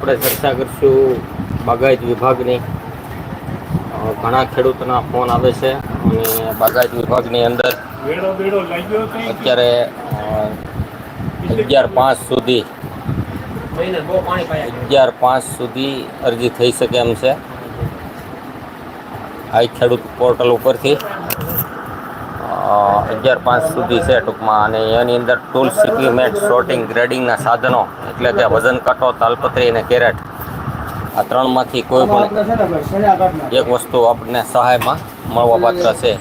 આપણે ચર્ચા કરશું બાગાયત વિભાગની. ઘણા ખેડૂતોના ફોન આવે છે અને બાગાયત વિભાગની અંદર બેડો બેડો લાગ્યો છે. અત્યારે અગિયાર પાંચ સુધી અગિયાર પાંચ સુધી અરજી થઈ શકે એમ છે. આ ખેડૂત પોર્ટલ ઉપરથી. અગિયાર પાંચ સુધી છે ટૂંકમાં. અને એની અંદર ટૂલ્સ ઇક્વિપમેન્ટ શોર્ટિંગ ગ્રેડિંગના સાધનો, એટલે કે વજન કાંટો, તાલપત્રી અને કેરેટ. આ ત્રણમાંથી કોઈ પણ એક વસ્તુ આપણને સહાયમાં મળવાપાત્ર છે.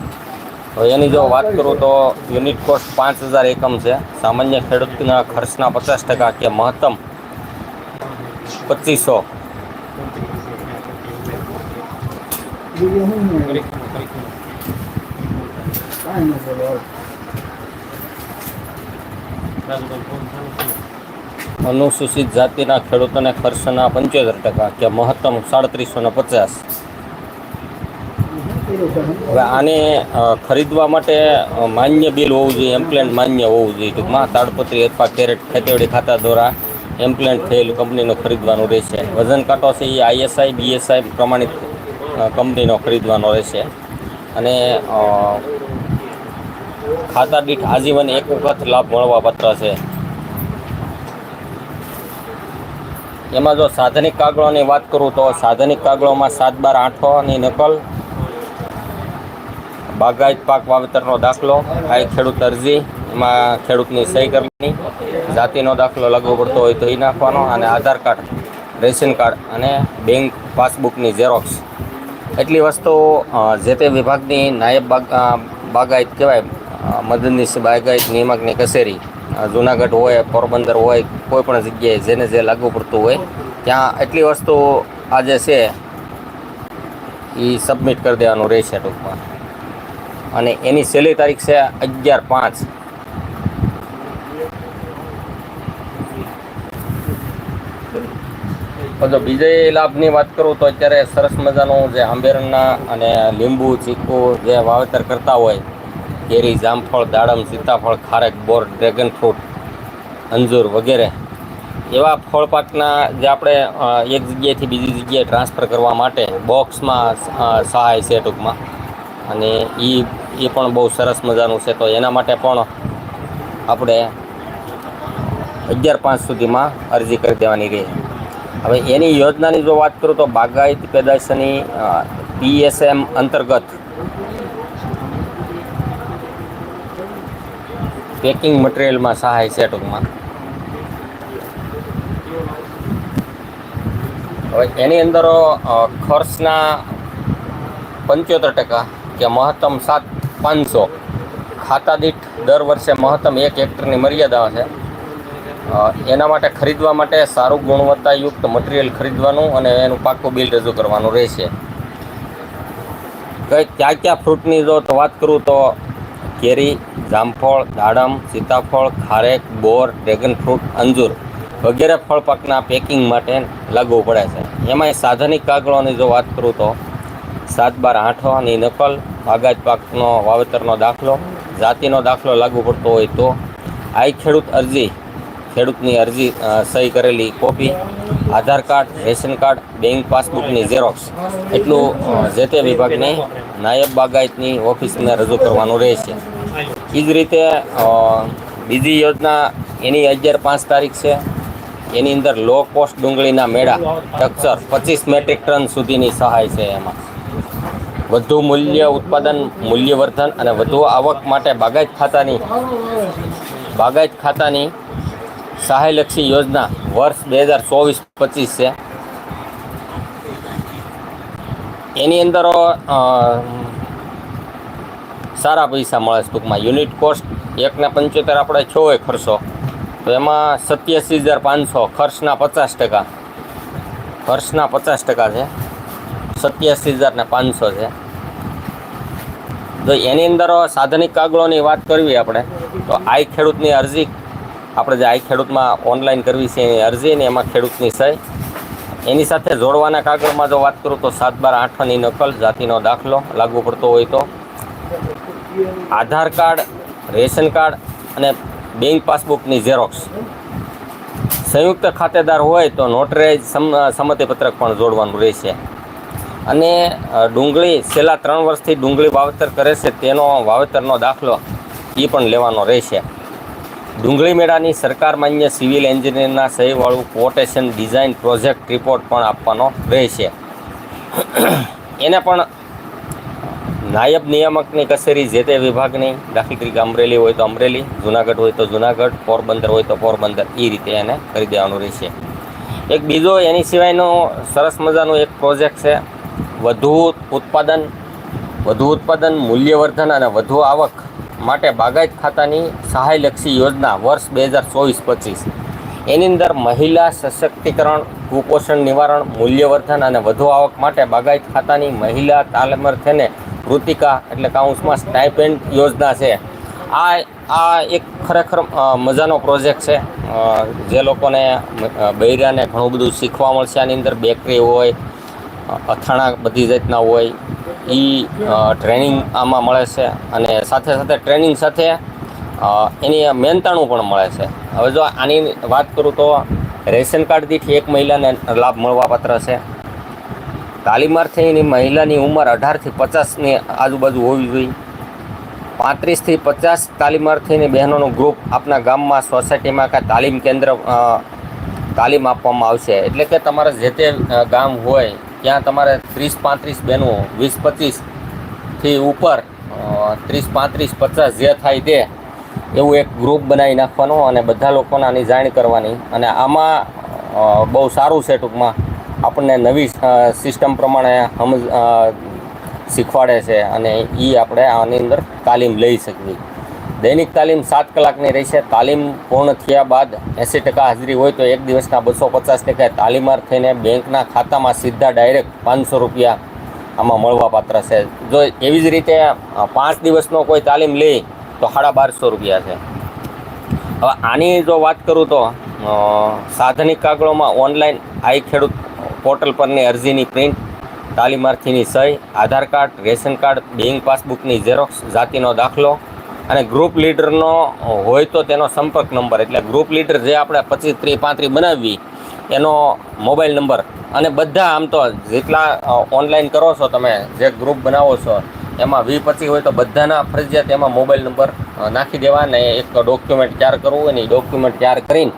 તો એની જો વાત કરું તો યુનિટ કોસ્ટ પાંચ હજાર એકમ છે. સામાન્ય ખેડૂતના ખર્ચના પચાસ ટકા કે મહત્તમ પચીસો. અનુસૂચિત જાતિના ખેડૂતોને ખર્ચના પંચોતેર ટકા કે મહત્તમ સાડત્રીસો ને પચાસ. હવે આને ખરીદવા માટે માન્ય બિલ હોવું જોઈએ, એમ્પ્લેન્ટ માન્ય હોવું જોઈએ. ટૂંકમાં તાડપત્રી અથવા કેરેટ ખેતીવાડી ખાતા દ્વારા એમ્પ્લેન્ટ થયેલું કંપનીનો ખરીદવાનું રહેશે. વજન કાંટો છે એ આઈએસઆઈ, બીએસઆઈ પ્રમાણિત કંપનીનો ખરીદવાનો રહેશે. અને ખાતા દીઠ આજીવન એક વખત લાભ મળવાપાત્ર છે. એમાં જો સાધનિક કાગળોની વાત કરું તો સાધનિક કાગળોમાં સાત બાર આઠોની નકલ, બાગાયત પાક વાવેતરનો દાખલો, આ ખેડૂત અરજી, એમાં ખેડૂતની સહી કરવાની, જાતિનો દાખલો લાગુ પડતો હોય તો એ નાખવાનો અને આધાર કાર્ડ, રેશન કાર્ડ અને બેંક પાસબુકની ઝેરોક્સ. એટલી વસ્તુ જે તે વિભાગની નાયબ બાગ બાગાયત કહેવાય મદદનીશ બાગાયત નિયામકની કચેરી. જુનાગઢ હોય, પોરબંદર હોય, કોઈ પણ જગ્યાએ જેને જે લાગુ પડતું હોય, ત્યાં એટલી વસ્તુ આજે છે એ સબમિટ કરી દેવાનું રહેશે ટૂંકમાં. અને એની છેલ્લી તારીખ છે અગિયાર પાંચ. જો બીજા લાભની વાત કરું તો અત્યારે સરસ મજાનું જે આંબેરણના અને લીંબુ ચીકુ જે વાવેતર કરતા હોય કેરી, જામફળ, દાડમ, સીતાફળ, ખારેક, બોર ડ્રેગન ફ્રૂટ અંજૂર વગેરે. એવા ફળ પાકના જે આપણે એક જગ્યાએથી બીજી જગ્યાએ ટ્રાન્સફર કરવા માટે બોક્સમાં સહાય છે ટૂંકમાં. અને એ એ પણ બહુ સરસ મજાનું છે. તો એના માટે પણ આપણે અગિયાર પાંચ સુધીમાં અરજી કરી દેવાની રહે. હવે એની યોજનાની જો વાત કરું તો બાગાયત પેદાશની પીએસએમ અંતર્ગત પેકિંગ મટીરિયલમાં સહાય છે ટૂંકમાં. હવે એની અંદર ખર્ચના પંચોતેર ટકા કે મહત્તમ સાત પાંચસો. ખાતા દીઠ દર વર્ષે મહત્તમ એક હેક્ટરની મર્યાદા છે. એના માટે ખરીદવા માટે સારું ગુણવત્તાયુક્ત મટીરિયલ ખરીદવાનું અને એનું પાકું બિલ રજૂ કરવાનું રહેશે. કઈ ક્યાં ક્યાં ફ્રૂટની જો વાત કરું તો કેરી, જામફળ, દાડમ, સીતાફળ, ખારેક, બોર, ડ્રેગન ફ્રૂટ, અંજૂર વગેરે ફળ પાકના પેકિંગ માટે લાગુ પડે છે. એમાંય સાધનિક કાગળોની જો વાત કરું તો સાત બાર આઠની નકલ બાગાજ પાકનો વાવેતરનો દાખલો, જાતિનો દાખલો લાગુ પડતો હોય તો આ ખેડૂત અરજી ખેડૂતની અરજી સહી કરેલી copy, Aadhaar card, ration card, bank પાસબુકની xerox. એટલું જે તે વિભાગને નાયબ બાગાયતની ઓફિસને રજૂ કરવાનું રહેશે. એ જ રીતે બીજી યોજના એની અગિયાર પાંચ તારીખ છે. એની અંદર લો કોસ્ટ ડુંગળીના મેળા ટક્ચર પચીસ મેટ્રિક ટન સુધીની સહાય છે એમાં. વધુ મૂલ્ય ઉત્પાદન, મૂલ્યવર્ધન અને વધુ આવક માટે બાગાયત ખાતાની બાગાયત ખાતાની સહાયલક્ષી યોજના વર્ષ બે હજાર ચોવીસ પચીસ છે. એની અંદર સારા પૈસા મળે છે ટૂંકમાં. યુનિટ કોસ્ટ એકને પંચોતેર આપણે છો હોય ખર્ચો. તો એમાં સત્યાસી હજાર પાંચસો, ખર્ચના પચાસ ટકા. ખર્ચના પચાસ ટકા છે. સત્યાસી હજાર ને પાંચસો છે. તો એની અંદર સાધનિક કાગળોની વાત કરવી આપણે, તો આઈ ખેડૂતની અરજી આપણે જે આઈ ખેડૂતમાં ઓનલાઈન કરવી છે એની અરજી ને એમાં ખેડૂતની સહી. એની સાથે જોડવાના કાગળમાં જો વાત કરું તો સાત બાર આઠની નકલ, જાતિનો દાખલો લાગુ પડતો હોય તો. આધાર કાર્ડ, રેશન કાર્ડ અને બેંક પાસબુકની ઝેરોક્સ સંયુક્ત ખાતેદાર હોય તો નોટરાઇઝ સંમતિપત્રક પણ જોડવાનું રહેશે. અને ડુંગળી, છેલ્લા ત્રણ વર્ષથી ડુંગળી વાવેતર કરે છે, તેનો વાવેતરનો દાખલો એ પણ લેવાનો રહેશે. ડુંગળી મેળાની સરકાર માન્ય સિવિલ એન્જિનિયરના સહીવાળું કોટેશન ડિઝાઇન પ્રોજેક્ટ રિપોર્ટ પણ આપવાનો રહેશે. એને પણ નાયબ નિયામકની કચેરી જે તે વિભાગની, દાખલ તરીકે અમરેલી હોય તો અમરેલી, જુનાગઢ હોય તો જુનાગઢ, પોરબંદર હોય તો પોરબંદર એ રીતે એને કરી દેવાનું રહેશે. એક બીજો એની સિવાયનો સરસ મજાનો એક પ્રોજેક્ટ છે, વધુ ઉત્પાદન વધુ ઉત્પાદન, મૂલ્યવર્ધન અને વધુ આવક. માટે બાગાયત ખાતાની સહાયલક્ષી યોજના વર્ષ બે હજાર ચોવીસ પચીસ. એની અંદર મહિલા સશક્તિકરણ, કુપોષણ નિવારણ, મૂલ્યવર્ધન અને વધુ આવક માટે બાગાયત ખાતાની મહિલા તાલમર્થેને કૃતિકા એટલે કાઉન્સમાં સ્ટાઇપેન્ડ યોજના છે. આ આ એક ખરેખર મજાનો પ્રોજેક્ટ છે. જે લોકોને બૈરાને ઘણું બધું શીખવા મળશે. આની અંદર બેકરી હોય અથાણા બધી જાતના હોય એ ટ્રેનિંગ આમાં મળે છે અને સાથે સાથે ટ્રેનિંગ સાથે એની મહેનતાણું પણ મળે છે. હવે જો આની વાત કરું તો રેશન કાર્ડ એક મહિલાને લાભ મળવાપાત્ર છે. તાલીમાર્થીની મહિલાની ઉંમર અઢારથી પચાસની આજુબાજુ હોવી જોઈએ. પાંત્રીસથી પચાસ તાલીમાર્થીની બહેનોનું ગ્રુપ આપના ગામમાં સોસાયટીમાં કાંઈ તાલીમ કેન્દ્ર તાલીમ આપવામાં આવશે. એટલે કે તમારે જે તે ગામ હોય ત્યાં તમારે ત્રીસ પાંત્રીસ બહેનો, વીસ પચીસથી ઉપર ત્રીસ પાંત્રીસ પચાસ જે થાય તે, એવું એક ગ્રુપ બનાવી નાખવાનું અને બધા લોકોને આની જાણ કરવાની. અને આમાં બહુ સારું છે ટૂંકમાં. આપણને નવી સિસ્ટમ પ્રમાણે સમજ શીખવાડે છે અને એ આપણે આની અંદર તાલીમ લઈ શકીએ. દૈનિક તાલીમ સાત કલાકની રહેશે તાલીમ પૂર્ણ થયા બાદ એંસી ટકા હાજરી હોય તો એક દિવસના બસો પચાસ ટકા તાલીમાર્થીને બેંકના ખાતામાં સીધા ડાયરેક્ટ પાંચસો રૂપિયા આમાં મળવાપાત્ર છે. જો એવી જ રીતે પાંચ દિવસનો કોઈ તાલીમ લે તો સાડા બારસો રૂપિયા છે. હવે આની જો વાત કરું તો સાધનિક કાગળોમાં ઓનલાઈન આઈ ખેડૂત પોર્ટલ પરની અરજીની પ્રિન્ટ, તાલીમાર્થીની સહી, Aadhaar card, ration card, bank પાસબુકની xerox, જાતિનો દાખલો અને ગ્રુપ લીડરનો હોય તો તેનો સંપર્ક નંબર. એટલે ગ્રુપ લીડર જે આપણે પચીસ ત્રીસ પાંત્રીસ બનાવવી, એનો મોબાઈલ નંબર. અને બધા આમ તો જેટલા ઓનલાઈન કરો છો તમે, જે ગ્રુપ બનાવો છો, એમાં વી પચીસ હોય તો બધાના ફરજિયાત એમાં મોબાઈલ નંબર નાખી દેવા ને એક ડોક્યુમેન્ટ તૈયાર કરવું હોય ને એ ડોક્યુમેન્ટ તૈયાર કરીને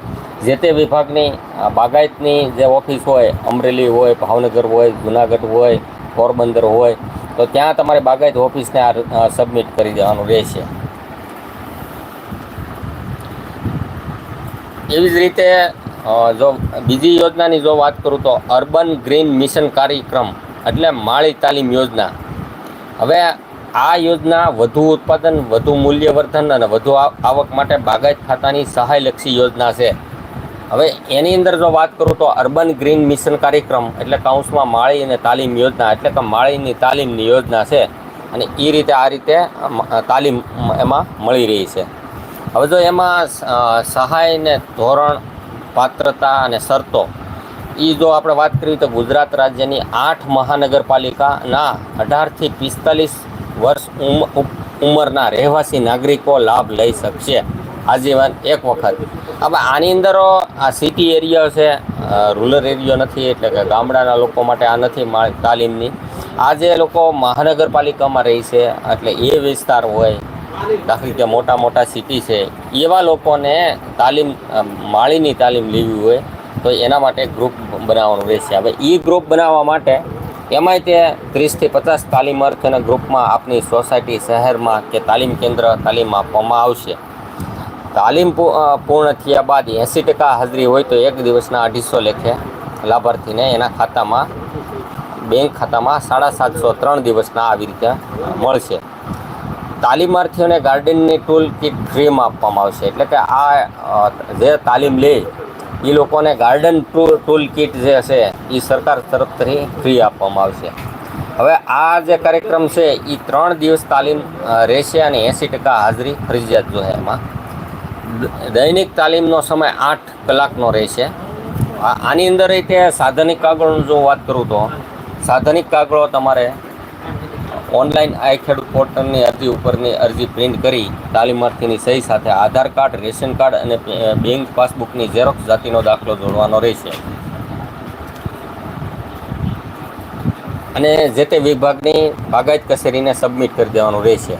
જે તે વિભાગની બાગાયતની જે ઓફિસ હોય, અમરેલી હોય, ભાવનગર હોય, જુનાગઢ હોય, પોરબંદર હોય, તો ત્યાં તમારે બાગાયત ઓફિસને આ સબમિટ કરી દેવાનું રહેશે. એવી જ રીતે જો બીજી યોજનાની જો વાત કરું તો અર્બન ગ્રીન મિશન કાર્યક્રમ એટલે માળી તાલીમ યોજના. હવે આ યોજના વધુ ઉત્પાદન, વધુ મૂલ્યવર્ધન અને વધુ આવક માટે બાગાયત ખાતાની સહાયલક્ષી યોજના છે. હવે એની અંદર જો વાત કરું તો અર્બન ગ્રીન મિશન કાર્યક્રમ એટલે કાઉન્સમાં માળી અને તાલીમ યોજના એટલે કે માળીની તાલીમની યોજના છે. અને એ રીતે આ રીતે તાલીમ એમાં મળી રહી છે. હવે જો એમાં સહાયને ધોરણ, પાત્રતા અને શરતો એ જો આપણે વાત કરીએ તો ગુજરાત રાજ્યની આઠ મહાનગરપાલિકાના અઢારથી પિસ્તાલીસ વર્ષ ઉંમરના રહેવાસી નાગરિકો લાભ લઈ શકશે. આજીવન એક વખત. હવે આની અંદર આ સિટી એરિયા છે રૂરલ એરિયો નથી, એટલે કે ગામડાના લોકો માટે આ નથી તાલીમની. આ જે લોકો મહાનગરપાલિકામાં રહી છે, એટલે એ વિસ્તાર હોય. દાખલા કે મોટા મોટા સિટી છે. એવા લોકોને તાલીમ માળીની તાલીમ લેવી હોય તો એના માટે ગ્રુપ બનાવવાનું રહેશે. હવે એ ગ્રુપ બનાવવા માટે એમાંય તે ત્રીસથી પચાસ તાલીમ અર્થના ગ્રુપમાં આપની સોસાયટી શહેરમાં કે તાલીમ કેન્દ્ર તાલીમ આપવામાં આવશે. તાલીમ પૂર્ણ થયા બાદ એંસી ટકા હાજરી હોય તો એક દિવસના અઢીસો લેખે લાભાર્થીને એના ખાતામાં, બેંક ખાતામાં સાડા સાતસો ત્રણ દિવસના આવી રીતે મળશે. તાલીમાર્થીઓને ગાર્ડનની ટૂલ કિટ ફ્રીમાં આપવામાં આવશે. એટલે કે આ જે તાલીમ લે એ લોકોને ગાર્ડન ટૂલ કિટ જે છે એ સરકાર તરફથી ફ્રી આપવામાં આવશે. હવે આ જે કાર્યક્રમ છે એ ત્રણ દિવસ તાલીમ રહેશે અને એંસી ટકા હાજરી ફરજિયાત જોશે એમાં. દૈનિક તાલીમનો સમય આઠ કલાકનો રહેશે. આની અંદર રીતે સાધનિક કાગળનું જો વાત કરું તો, સાધનિક કાગળો તમારે ઓનલાઈન આ ખેડૂત પોર્ટલની અરજી ઉપરની અરજી પ્રિન્ટ કરી તાલીમાર્થીની સહી સાથે આધાર કાર્ડ, રેશન કાર્ડ અને બેંક પાસબુકની ઝેરોક્ષ જાતિનો દાખલો જોડવાનો રહેશે. અને જે તે વિભાગની બાગાયત કચેરીને સબમિટ કરી દેવાનું રહેશે.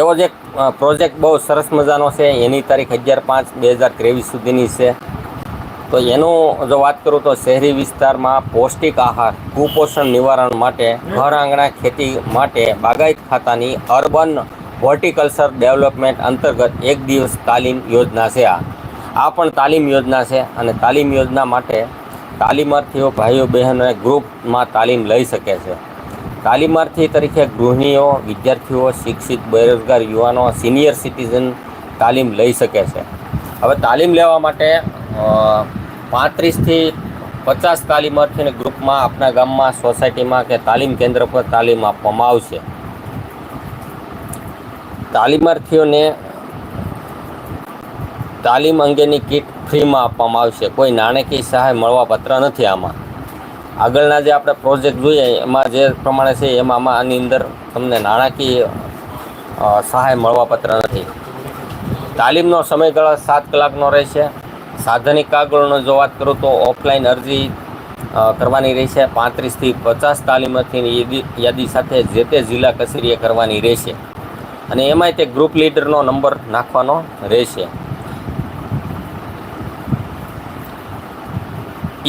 એવો જ એક પ્રોજેક્ટ બહુ સરસ મજાનો છે. એની તારીખ અગિયાર પાંચ બે હજાર ત્રેવીસ સુધીની છે. તો એનું જો વાત કરું તો શહેરી વિસ્તારમાં પૌષ્ટિક આહાર, કુપોષણ નિવારણ માટે, ઘર આંગણા ખેતી માટે બાગાયત ખાતાની અર્બન હોર્ટિકલ્ચર ડેવલપમેન્ટ અંતર્ગત એક દિવસ તાલીમ યોજના છે આ. આ પણ તાલીમ યોજના છે અને તાલીમ યોજના માટે તાલીમાર્થીઓ ભાઈઓ બહેનોને ગ્રુપમાં તાલીમ લઈ શકે છે. તાલીમાર્થી તરીકે ગૃહિણીઓ, વિદ્યાર્થીઓ, શિક્ષિત, બેરોજગાર યુવાનો, સિનિયર સિટીઝન તાલીમ લઈ શકે છે. હવે તાલીમ લેવા માટે પાંત્રીસથી પચાસ તાલીમાર્થીને ગ્રુપમાં આપણા ગામમાં, સોસાયટીમાં કે તાલીમ કેન્દ્ર પર તાલીમ આપવામાં આવશે. તાલીમાર્થીઓને તાલીમ અંગેની કીટ ફ્રીમાં આપવામાં આવશે. કોઈ નાણાકીય સહાય મળવાપાત્ર નથી આમાં. આગળના જે આપણે પ્રોજેક્ટ જોઈએ, એમાં જે પ્રમાણે છે, એમાં આમાં આની અંદર તમને નાણાકીય સહાય સહાય મળવાપાત્ર નથી. તાલીમનો સમયગાળો સાત કલાકનો રહેશે. સાધનિક કાગળોનો જો વાત કરું તો ઓફલાઈન અરજી કરવાની રહેશે. પાંત્રીસથી પચાસ તાલીમાર્થીની યાદી સાથે જે તે જિલ્લા કચેરીએ કરવાની રહેશે. અને એમાંય તે ગ્રુપ લીડરનો નંબર નાખવાનો રહેશે.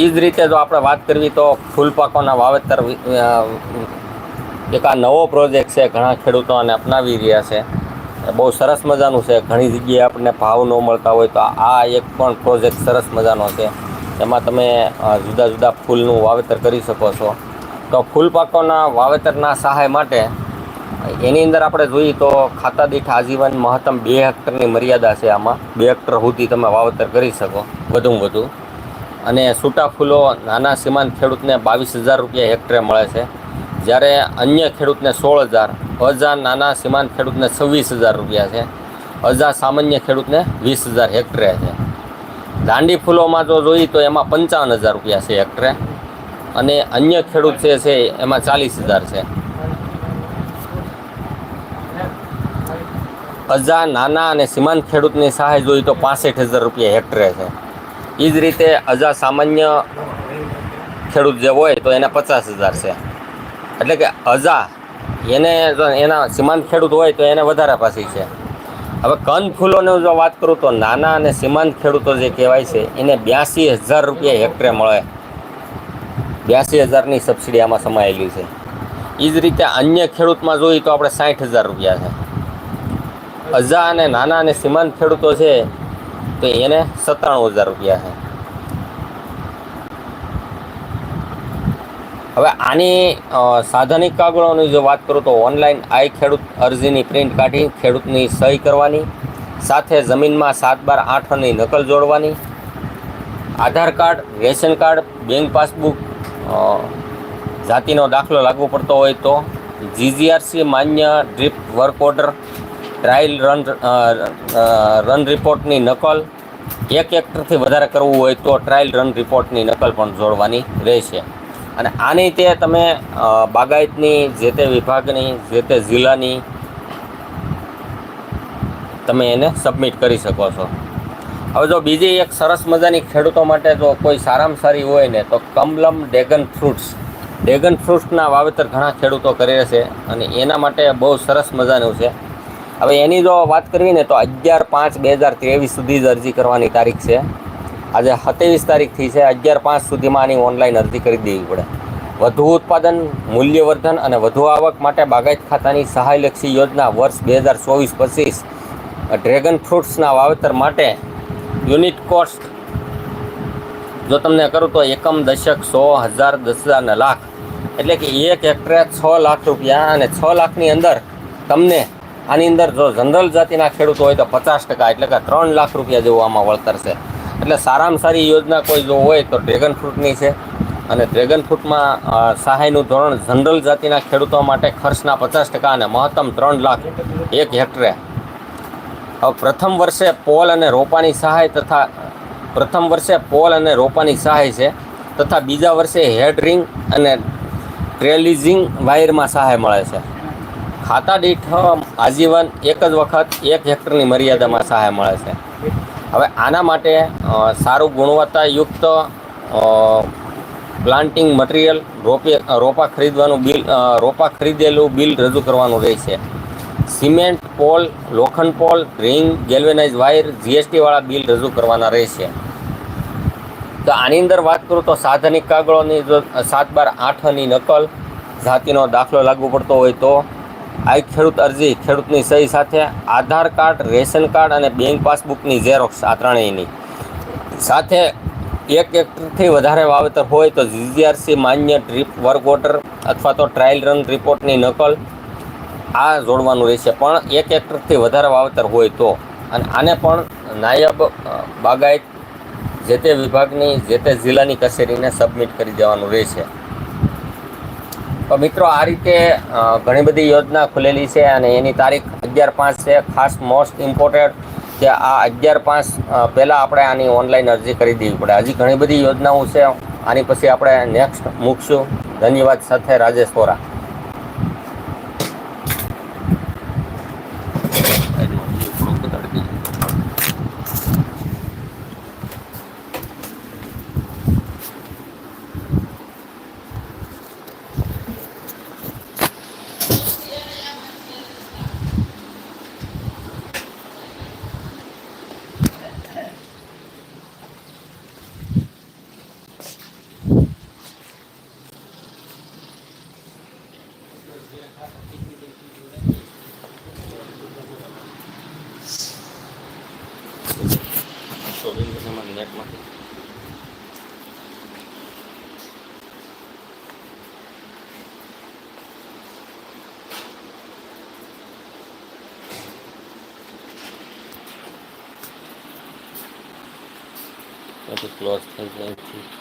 એ જ રીતે જો આપણે વાત કરવી તો ફૂલપાકોના વાવેતર એક આ નવો પ્રોજેક્ટ છે, ઘણા ખેડૂતો આને અપનાવી રહ્યા છે. બહુ સરસ મજાનું છે. ઘણી જગ્યાએ આપણને ભાવ ન મળતા હોય તો આ એક પણ પ્રોજેક્ટ સરસ મજાનો છે. એમાં તમે જુદા જુદા ફૂલનું વાવેતર કરી શકો છો. તો ફૂલપાકોના વાવેતરના સહાય માટે એની અંદર આપણે જોઈએ તો ખાતા દીઠ આજીવન મહત્તમ બે હેક્ટરની મર્યાદા છે આમાં. બે હેક્ટર સુધી તમે વાવેતર કરી શકો, વધુમાં વધુ. અને છૂટા ફૂલો નાના સીમાંત ખેડૂતને બાવીસ હજાર રૂપિયા હેક્ટરે મળે છે. જ્યારે અન્ય ખેડૂતને સોળ હજાર અજા નાના સીમાંત ખેડૂતને છવ્વીસ હજાર રૂપિયા છે. અજા સામાન્ય ખેડૂતને વીસ હજાર હેક્ટરે છે. દાંડી ફૂલોમાં જો જોઈએ તો એમાં પંચાવન હજાર રૂપિયા છે હેક્ટરે અને અન્ય ખેડૂત જે છે એમાં ચાલીસ હજાર છે. અજા નાના અને સીમાંત ખેડૂતની સહાય જોઈએ તો પાસઠ હજાર રૂપિયા હેક્ટરે છે. એ જ રીતે અજા સામાન્ય ખેડૂત જે હોય તો એને પચાસ હજાર છે. એટલે કે અજા, એને એના સીમાંત ખેડૂત હોય તો એને વધારે પાછી છે. હવે કંદ ફૂલોની જો વાત કરું તો નાના અને સીમાંત ખેડૂતો જે કહેવાય છે, એને બ્યાસી હજાર રૂપિયા હેક્ટરે મળે. બ્યાસી હજારની સબસિડી આમાં સમાયેલી છે. એ જ રીતે અન્ય ખેડૂતમાં જોઈએ તો આપણે સાઠ હજાર રૂપિયા છે. અજા અને નાના અને સીમાંત ખેડૂતો છે, તો એને સત્તાણું હજાર રૂપિયા છે. હવે આની સાધનિક કાગળોની જો વાત કરું તો ઓનલાઈન આઈ ખેડૂત અરજીની પ્રિન્ટ કાઢી ખેડૂતની સહી કરવાની, સાથે જમીનમાં સાત બાર આઠની નકલ જોડવાની, Aadhaar card, ration card, bank passbook જાતિનો દાખલો લાગુ પડતો હોય તો જીજીઆરસી માન્ય drip work order, trial run run રિપોર્ટની નકલ, એક હેક્ટરથી વધારે કરવું હોય તો ટ્રાયલ રન રિપોર્ટની નકલ પણ જોડવાની રહેશે. અને આની તે તમે બાગાયતની જે તે વિભાગની, જે તે જિલ્લાની તમે એને સબમિટ કરી શકો છો. હવે જો બીજી એક સરસ મજાની ખેડૂતો માટે જો કોઈ સારામાં સારી હોય ને, તો કમલમ ડેગન ફ્રૂટ્સ. ડેગન ફ્રૂટ્સના વાવેતર ઘણા ખેડૂતો કરે છે અને એના માટે બહુ સરસ મજાનું છે. હવે એની જો વાત કરવી ને, તો અગિયાર પાંચ બે હજાર ત્રેવીસ સુધી જ અરજી કરવાની તારીખ છે. આજે સત્યાવીસ તારીખથી છે, અગિયાર પાંચ સુધીમાં આની ઓનલાઈન અરજી કરી દેવી પડે. વધુ ઉત્પાદન, મૂલ્યવર્ધન અને વધુ આવક માટે બાગાયત ખાતાની સહાયલક્ષી યોજના વર્ષ બે હજાર ચોવીસ પચીસ ડ્રેગન ફ્રૂટ્સના વાવેતર માટે યુનિટ કોસ્ટ જો તમને કરું તો એકમ દશક સો હજાર દસ હજાર ને લાખ. એટલે કે એક હેક્ટરે છ લાખ રૂપિયા અને છ લાખની અંદર તમને આની અંદર જો જનરલ જાતિના ખેડૂતો હોય તો પચાસ ટકા, એટલે કે ત્રણ લાખ રૂપિયા જેવું આમાં વળતર છે. એટલે સારામાં સારી યોજના કોઈ જો હોય તો ડ્રેગન ફ્રૂટની છે. અને ડ્રેગન ફ્રૂટમાં સહાયનું ધોરણ જનરલ જાતિના ખેડૂતો માટે ખર્ચના પચાસ ટકા અને મહત્તમ ત્રણ લાખ એક હેક્ટરે. હવે પ્રથમ વર્ષે પોલ અને રોપાની સહાય તથા, પ્રથમ વર્ષે પોલ અને રોપાની સહાય છે તથા બીજા વર્ષે હેડ રિંગ અને ટ્રેલિઝિંગ વાયરમાં સહાય મળે છે. ખાતા દીઠ આજીવન એક જ વખત એક હેક્ટરની મર્યાદામાં સહાય મળે છે. હવે આના માટે સારું ગુણવત્તાયુક્ત પ્લાન્ટિંગ મટીરિયલ રોપે રોપા ખરીદવાનું બિલ રોપા ખરીદેલું બિલ રજૂ કરવાનું રહેશે સિમેન્ટ પોલ, લોખંડ પોલ રિંગ ગેલ્વેનાઇઝ વાયર જીએસટીવાળા બિલ રજૂ કરવાના રહેશે તો આની અંદર વાત કરું તો સાધનિક કાગળોની, જો, સાત બાર આઠની નકલ, જાતિનો દાખલો લાગુ પડતો હોય તો આ ખેડૂત અરજી, ખેડૂતની સહી સાથે આધાર કાર્ડ, રેશન કાર્ડ અને બેંક પાસબુકની ઝેરોક્સ આ ત્રણેયની. સાથે એક હેક્ટરથી વધારે વાવેતર હોય તો જીજીઆરસી માન્ય ડ્રીપ વર્ક વોટર અથવા તો ટ્રાયલ રન રિપોર્ટની નકલ આ જોડવાનું રહેશે. પણ એક હેક્ટરથી વધારે વાવેતર હોય તો. અને આને પણ નાયબ બાગાયત જે તે વિભાગની, જે તે જિલ્લાની કચેરીને સબમિટ કરી દેવાનું રહેશે. તો મિત્રો, આ રીતે ઘણી બધી યોજના ખુલેલી છે અને એની તારીખ અગિયાર પાંચ છે. ખાસ મોસ્ટ ઇમ્પોર્ટેન્ટ કે આ અગિયાર પાંચ પહેલાં આપણે આની ઓનલાઈન અરજી કરી દેવી પડે. હજી ઘણી બધી યોજનાઓ છે. આની પછી આપણે નેક્સ્ટ મૂકશું. ધન્યવાદ સાથે રાજેશ વોરા. ક્લોઝ થઈ જાય છે